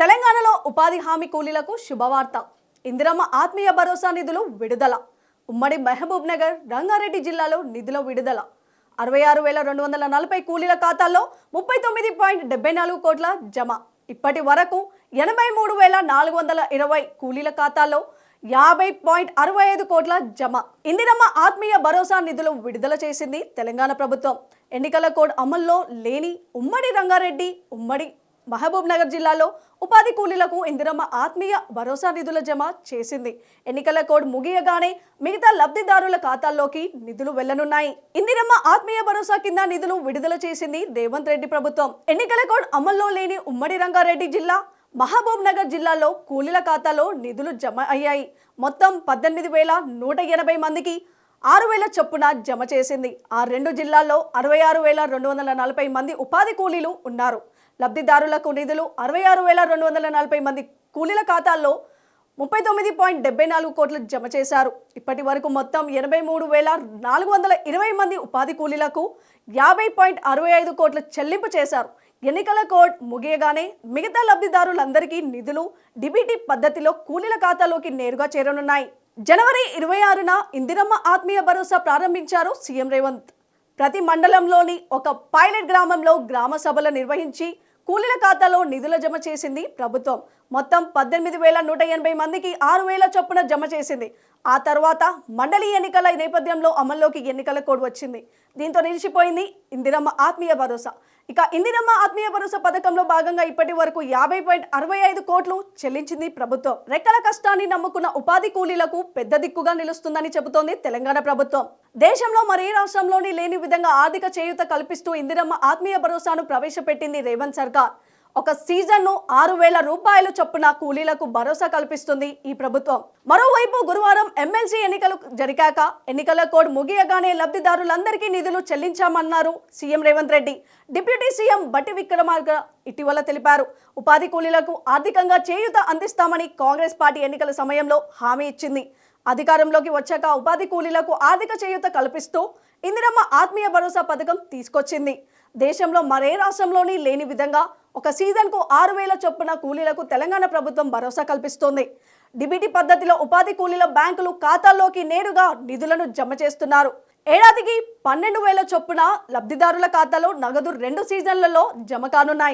తెలంగాణలో ఉపాధి హామీ కూలీలకు శుభవార్త. ఇందిరమ్మ ఆత్మీయ భరోసా నిధులు విడుదల. ఉమ్మడి మహబూబ్ నగర్ రంగారెడ్డి జిల్లాలో నిధుల విడుదల. అరవై ఆరు వేల రెండు వందల నలభై కూలీల ఖాతాల్లో ముప్పై తొమ్మిది పాయింట్ డెబ్బై నాలుగు కోట్ల జమ. ఇప్పటి వరకు ఎనభై మూడు వేల నాలుగు వందల ఇరవై కూలీల ఖాతాల్లో యాభై పాయింట్ అరవై ఐదు కోట్ల జమ. ఇందిరమ్మ ఆత్మీయ భరోసా నిధులు విడుదల చేసింది తెలంగాణ ప్రభుత్వం. ఎన్నికల కోడ్ అమల్లో లేని ఉమ్మడి రంగారెడ్డి ఉమ్మడి మహబూబ్ నగర్ జిల్లాలో ఉపాధి కూలీలకు ఇందిరమ్మ ఆత్మీయ భరోసా నిధుల జమ చేసింది. ఎన్నికల కోడ్ ముగియగానే మిగతా లబ్ధిదారుల ఖాతాల్లోకి నిధులు వెళ్ళనున్నాయి. ఇందిరమ్మ ఆత్మీయ భరోసా కింద నిధులు విడుదల చేసింది రేవంత్ రెడ్డి ప్రభుత్వం. ఎన్నికల కోడ్ అమల్లో లేని ఉమ్మడి రంగారెడ్డి జిల్లా మహబూబ్ నగర్ జిల్లాలో కూలీల ఖాతాలో నిధులు జమ అయ్యాయి. మొత్తం పద్దెనిమిది వేల నూట ఎనభై మందికి ఆరు వేల చొప్పున జమ చేసింది. ఆ రెండు జిల్లాల్లో అరవై ఆరు వేల రెండు వందల నలభై మంది ఉపాధి కూలీలు ఉన్నారు. లబ్ధిదారులకు నిధులు అరవై ఆరు వేల రెండు వందల నలభై మంది కూలీల ఖాతాల్లో ముప్పై తొమ్మిది పాయింట్ డెబ్బై నాలుగు కోట్లు జమ చేశారు. ఇప్పటి వరకు మొత్తం ఎనభై మూడు వేల నాలుగు వందల ఇరవై మంది ఉపాధి కూలీలకు యాభై పాయింట్ అరవై ఐదు కోట్లు చెల్లింపు చేశారు. ఎన్నికల కోడ్ ముగియగానే మిగతా లబ్ధిదారులందరికీ నిధులు డిబిటీ పద్ధతిలో కూలీల ఖాతాలోకి నేరుగా చేరనున్నాయి. జనవరి ఇరవై ఆరున ఇందిరమ్మ ఆత్మీయ భరోసా ప్రారంభించారు సీఎం రేవంత్. ప్రతి మండలంలోని ఒక పైలట్ గ్రామంలో గ్రామ సభలు నిర్వహించి కూలీల ఖాతాలో నిధుల జమ చేసింది ప్రభుత్వం. మొత్తం పద్దెనిమిది వేల నూట ఎనభై మందికి ఆరు వేల చొప్పున జమ చేసింది. ఆ తర్వాత మండలి ఎన్నికల నేపథ్యంలో అమల్లోకి ఎన్నికల కోడ్ వచ్చింది. దీంతో నిలిచిపోయింది ఇందిరమ్మ ఆత్మీయ భరోసా. ఇక ఇందిరమ్మ ఆత్మీయ భరోసా పథకంలో భాగంగా ఇప్పటి వరకు యాభై పాయింట్ అరవై ఐదు కోట్లు చెల్లించింది ప్రభుత్వం. రెక్కల కష్టాన్ని నమ్ముకున్న ఉపాధి కూలీలకు పెద్ద దిక్కుగా నిలుస్తుందని చెబుతోంది తెలంగాణ ప్రభుత్వం. దేశంలో మరే రాష్ట్రంలోని లేని విధంగా ఆర్థిక చేయూత కల్పిస్తూ ఇందిరమ్మ ఆత్మీయ భరోసాను ప్రవేశపెట్టింది రేవంత్ సర్కార్. ఒక సీజన్ను ఆరు వేల రూపాయలు చొప్పున కూలీలకు భరోసా కల్పిస్తుంది ఈ ప్రభుత్వం. మరోవైపు గురువారం ఎమ్మెల్సీ ఎన్నికలు జరిగాక ఎన్నికల కోడ్ ముగియగానే లబ్ధిదారులందరికీ నిధులు చెల్లించామన్నారు CM Revanth Reddy. Deputy CM Bhatti Vikramarka ఇటీవల తెలిపారు. ఉపాధి కూలీలకు ఆర్థికంగా చేయూత అందిస్తామని కాంగ్రెస్ పార్టీ ఎన్నికల సమయంలో హామీ ఇచ్చింది. అధికారంలోకి వచ్చాక ఉపాధి కూలీలకు ఆర్థిక చేయూత కల్పిస్తూ ఇందిరమ్మ ఆత్మీయ భరోసా పథకం తీసుకొచ్చింది. దేశంలో మరే రాష్ట్రంలోని లేని విధంగా ఒక సీజన్కు ఆరు వేల చొప్పున కూలీలకు తెలంగాణ ప్రభుత్వం భరోసా కల్పిస్తోంది. డిబిటీ పద్ధతిలో ఉపాధి కూలీల బ్యాంకులు ఖాతాల్లోకి నేరుగా నిధులను జమ చేస్తున్నారు. ఏడాదికి పన్నెండు వేల చొప్పున లబ్ధిదారుల ఖాతాలో నగదు రెండు సీజన్లలో జమ కానున్నాయి.